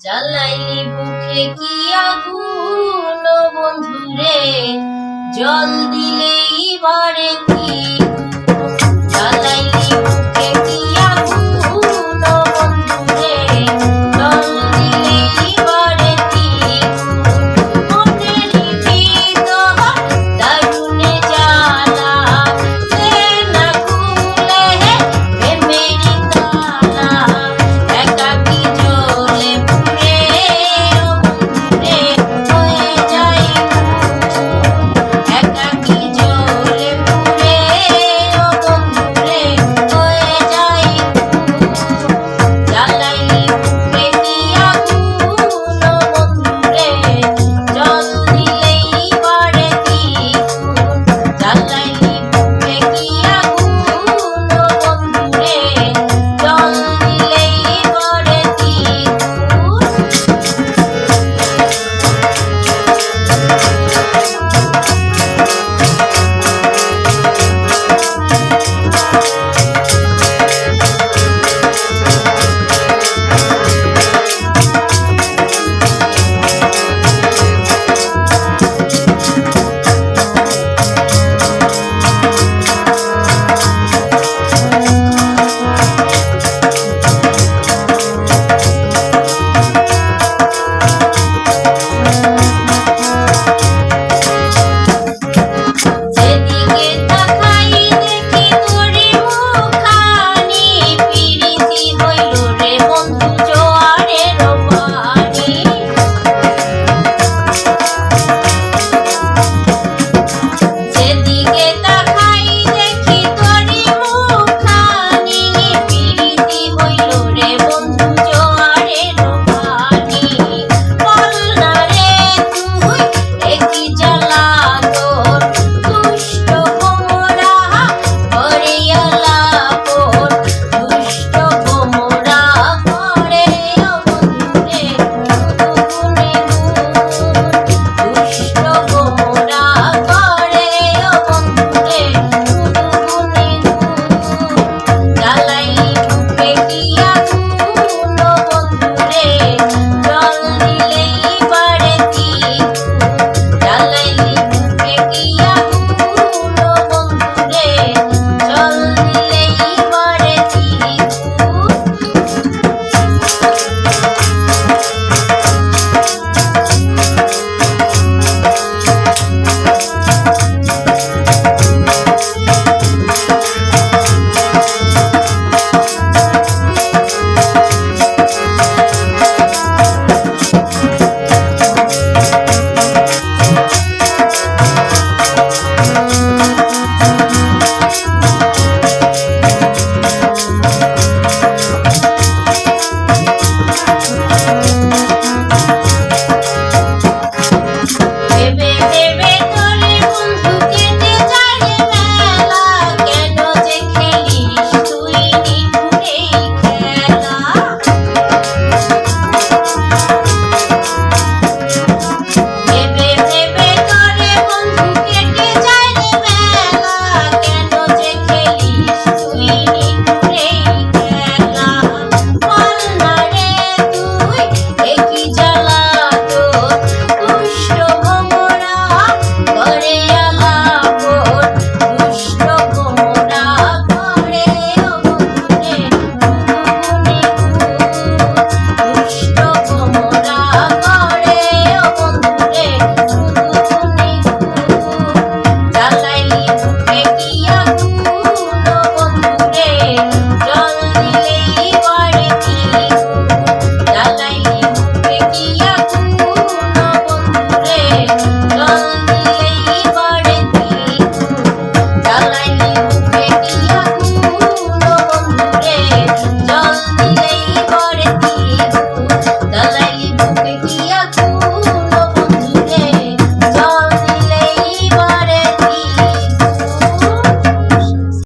জ্বালাইলি বুকে কি আগুন বন্ধুরে? জল দিলেই বারে কি Thank you. Thank you.